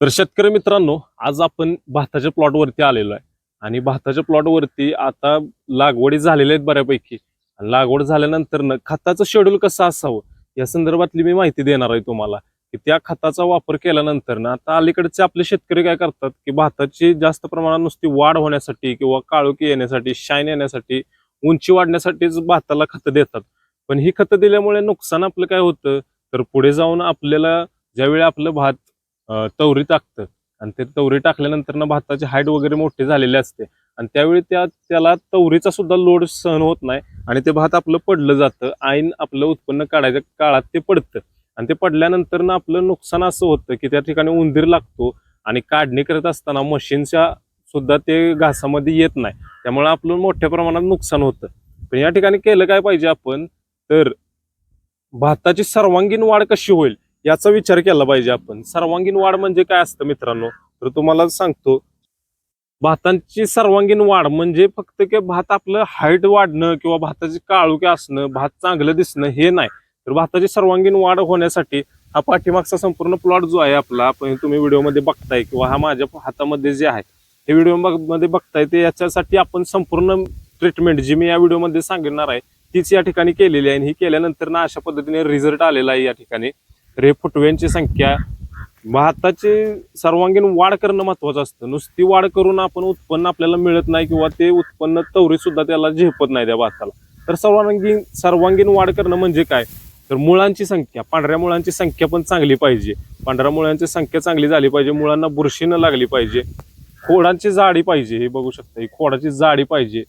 तर शेतकरी मित्रांनो आज आपण भाताच्या प्लॉटवरती आलेलो आहे. आणि भाताच्या प्लॉटवरती आता लागवडी झालेल्या आहेत बऱ्यापैकी. आणि लागवड झाल्यानंतर न खताचं शेड्यूल कसं असावं? या संदर्भातली मी माहिती देणार आहे तुम्हाला. की त्या खताचा वापर केल्यानंतर ना आता अलीकडचे आपले शेतकरी काय करतात? की भाताची जास्त प्रमाणात नुसती वाढ होण्यासाठी किंवा काळोखी येण्यासाठी शाईन येण्यासाठी उंची वाढण्यासाठीच भाताला खतं देतात. पण ही खतं दिल्यामुळे नुकसान आपलं काय होतं? तर पुढे जाऊन आपल्याला ज्यावेळी आपलं भात तवरी टाकतं. आणि ते तवरी टाकल्यानंतर ना भाताची हाईट वगैरे मोठी झालेली असते. आणि त्यावेळी त्या त्याला तवरीचा सुद्धा लोड सहन होत नाही आणि ते भात आपलं पडलं जातं. आईन आपलं उत्पन्न काढायच्या काळात ते पडतं. आणि ते पडल्यानंतर ना आपलं नुकसान असं होतं की त्या ठिकाणी उंदीर लागतो आणि काढणी करत असताना मशीनच्या सुद्धा ते घासामध्ये येत नाही. त्यामुळे आपलं मोठ्या प्रमाणात नुकसान होतं. पण या ठिकाणी केलं काय पाहिजे आपण? तर भाताची सर्वांगीण वाढ कशी होईल? याचा विचार केला पाहिजे आपण. सर्वांगीण वाढ म्हणजे काय असतं मित्रांनो? तर तुम्हाला सांगतो. भातांची सर्वांगीण वाढ म्हणजे फक्त की भात आपलं हाईट वाढणं किंवा भाताची काळुके असणं भात चांगलं दिसणं हे नाही. तर भाताची सर्वांगीण वाढ होण्यासाठी हा पाठीमागचा संपूर्ण प्लॉट जो आहे आपला आपण तुम्ही व्हिडिओमध्ये बघताय किंवा हा माझ्या हातामध्ये जे आहे हे व्हिडिओमध्ये बघताय ते याच्यासाठी आपण संपूर्ण ट्रीटमेंट जी मी या व्हिडिओमध्ये सांगणार आहे तीच या ठिकाणी केलेली आहे आणि ही केल्यानंतर ना अशा पद्धतीने रिझल्ट आलेला आहे या ठिकाणी. तर फुटव्यांची संख्या भाताची सर्वांगीण वाढ करणं महत्वाचं असतं. नुसती वाढ करून आपण उत्पन्न आपल्याला मिळत नाही किंवा ते उत्पन्न तवरी सुद्धा त्याला झेपत नाही त्या भाताला. तर सर्वांगीण सर्वांगीण वाढ करणं म्हणजे काय? तर मुळांची संख्या पांढऱ्या मुळांची संख्या पण चांगली पाहिजे. पांढऱ्या मुळांची संख्या चांगली झाली पाहिजे मुळांना बुरशी न लागली पाहिजे. खोडांची जाडी पाहिजे हे बघू शकता. ही खोडाची जाडी पाहिजे.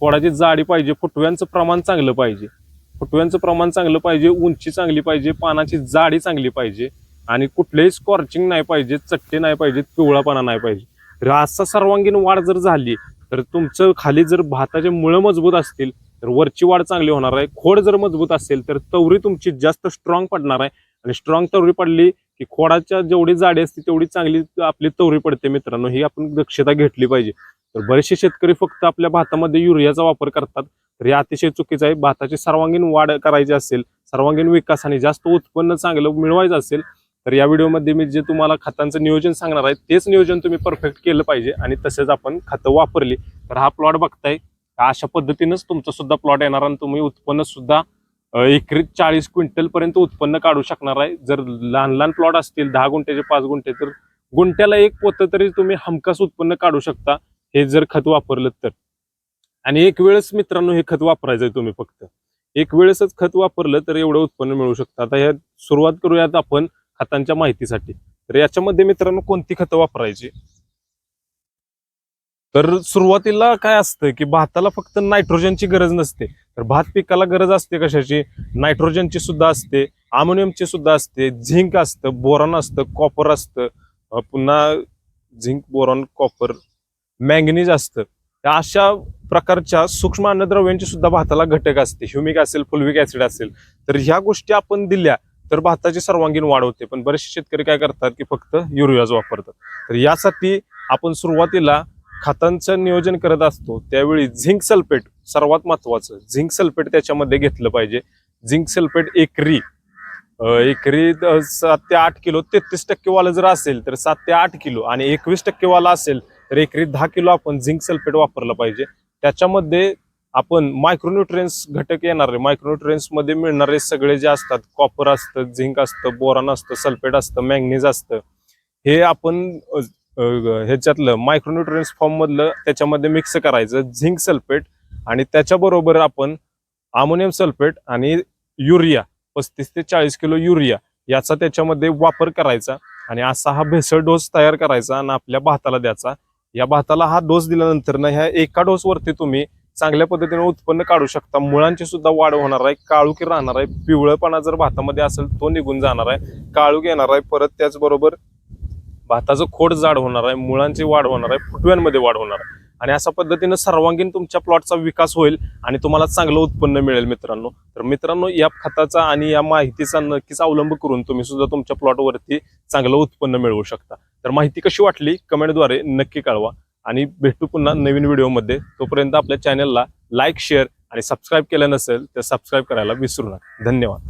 खोडाची जाडी पाहिजे फुटव्यांचं प्रमाण चांगलं पाहिजे. फुटव्यांचं प्रमाण चांगलं पाहिजे उंची चांगली पाहिजे पानाची जाडी चांगली पाहिजे आणि कुठलेही स्कॉर्चिंग नाही पाहिजे चट्टे नाही पाहिजे पिवळापणा नाही पाहिजे. तर असा सर्वांगीण वाढ जर झाली तर तुमचं खाली जर भाताचे मुळं मजबूत असतील तर वरची वाढ चांगली होणार आहे. खोड जर मजबूत असेल तर तवरी तुमची जास्त स्ट्रॉंग पडणार आहे. आणि स्ट्रॉंग तवरी पडली की खोडाच्या जेवढी जाडी असते तेवढी चांगली आपली तवरी पडते मित्रांनो. ही आपण दक्षता घेतली पाहिजे. तर बरेचसे शेतकरी फक्त आपल्या भातामध्ये युरियाचा वापर करतात. तर हे अतिशय चुकीचं आहे. भाताची सर्वांगीण वाढ करायची असेल सर्वांगीण विकास आणि जास्त उत्पन्न चांगलं मिळवायचं असेल तर या व्हिडिओमध्ये मी जे तुम्हाला खतांचं नियोजन सांगणार आहे तेच नियोजन तुम्ही परफेक्ट केलं पाहिजे आणि तसेच आपण खतं वापरली. तर हा प्लॉट बघताय. अशा पद्धतीनंच तुमचा सुद्धा प्लॉट येणार आणि तुम्ही उत्पन्न सुद्धा एकरीत एकरी चाळीस क्विंटल पर्यंत उत्पन्न काढू शकणार आहे. जर लहान लहान प्लॉट असतील दहा गुंठ्याचे पाच गुंठे तर गुंठ्याला एक पोतं तरी तुम्ही हमखास उत्पन्न काढू शकता. हे जर खत वापरलं तर. आणि एक वेळेस मित्रांनो हे खत वापरायचं आहे तुम्ही फक्त. एक वेळेसच खत वापरलं तर एवढं उत्पन्न मिळू शकतं. आता ह्या सुरुवात करूयात आपण खतांच्या माहितीसाठी. तर याच्यामध्ये मित्रांनो कोणती खतं वापरायची? तर सुरुवातीला काय असतं की भाताला फक्त नायट्रोजनची गरज नसते. तर भात पिकाला गरज असते कशाची? नायट्रोजनची सुद्धा असते अमोनियमची सुद्धा असते झिंक असतं बोरॉन असतं कॉपर असतं पुन्हा झिंक बोरॉन कॉपर मॅंगनीज असतं. अशा प्रकारच्या सूक्ष्म अन्नद्रव्यांची सुद्धा भाताला घटक असते. ह्युमिक असेल फुलविक ऍसिड असेल. तर ह्या गोष्टी आपण दिल्या तर भाताची सर्वांगीण वाढ होते. पण बरेचसे शेतकरी काय करतात की फक्त युरियाज वापरतात. तर यासाठी आपण सुरुवातीला खतांचं नियोजन करत असतो. त्यावेळी झिंक सल्फेट सर्वात महत्वाचं झिंक सल्फेट त्याच्यामध्ये घेतलं पाहिजे. झिंक सल्फेट एकरी एकरी सात ते आठ किलो तेहतीस टक्केवाला जर असेल तर सात ते आठ किलो आणि एकवीस टक्केवाला असेल तर एकरी दहा किलो आपण झिंक सल्फेट वापरलं पाहिजे. त्याच्यामध्ये आपण मायक्रोन्युट्रियन्स घटक येणारे मायक्रोन्युट्रियन्समध्ये मिळणारे सगळे जे असतात कॉपर असतं झिंक असतं बोरान असतं सल्फेट असतं मॅंगनीज असतं. हे आपण ह्याच्यातलं मायक्रोन्युट्रियन्स फॉर्म मधलं त्याच्यामध्ये मिक्स करायचं. झिंक सल्फेट आणि त्याच्याबरोबर आपण अमोनियम सल्फेट आणि युरिया पस्तीस ते चाळीस किलो युरिया याचा त्याच्यामध्ये वापर करायचा आणि असा हा भेसळ डोस तयार करायचा आणि आपल्या भाताला द्यायचा. या भाताला हा डोस दिल्यानंतर ना ह्या एका डोस वरती तुम्ही चांगल्या पद्धतीने उत्पन्न काढू शकता. मुळांची सुद्धा वाढ होणार आहे काळुकी राहणार आहे पिवळपणा जर भातामध्ये असेल तो निघून जाणार आहे काळूक येणार आहे परत त्याचबरोबर भाताचं खोड जाड होणार आहे मुळांची वाढ होणार आहे फुटव्यांमध्ये वाढ होणार आहे. आणि अशा पद्धतीनं सर्वांगीण तुमच्या प्लॉटचा विकास होईल आणि तुम्हाला चांगलं उत्पन्न मिळेल मित्रांनो. तर मित्रांनो या खताचा आणि या माहितीचा नक्कीच अवलंब करून तुम्ही सुद्धा तुमच्या प्लॉटवरती चांगलं उत्पन्न मिळवू शकता. तर माहिती कशी वाटली? कमेंटद्वारे नक्की कळवा. आणि भेटू पुन्हा नवीन व्हिडिओमध्ये तोपर्यंत आपल्या चॅनलला लाईक शेअर आणि सबस्क्राईब केलं नसेल तर सबस्क्राईब करायला विसरू नका. धन्यवाद.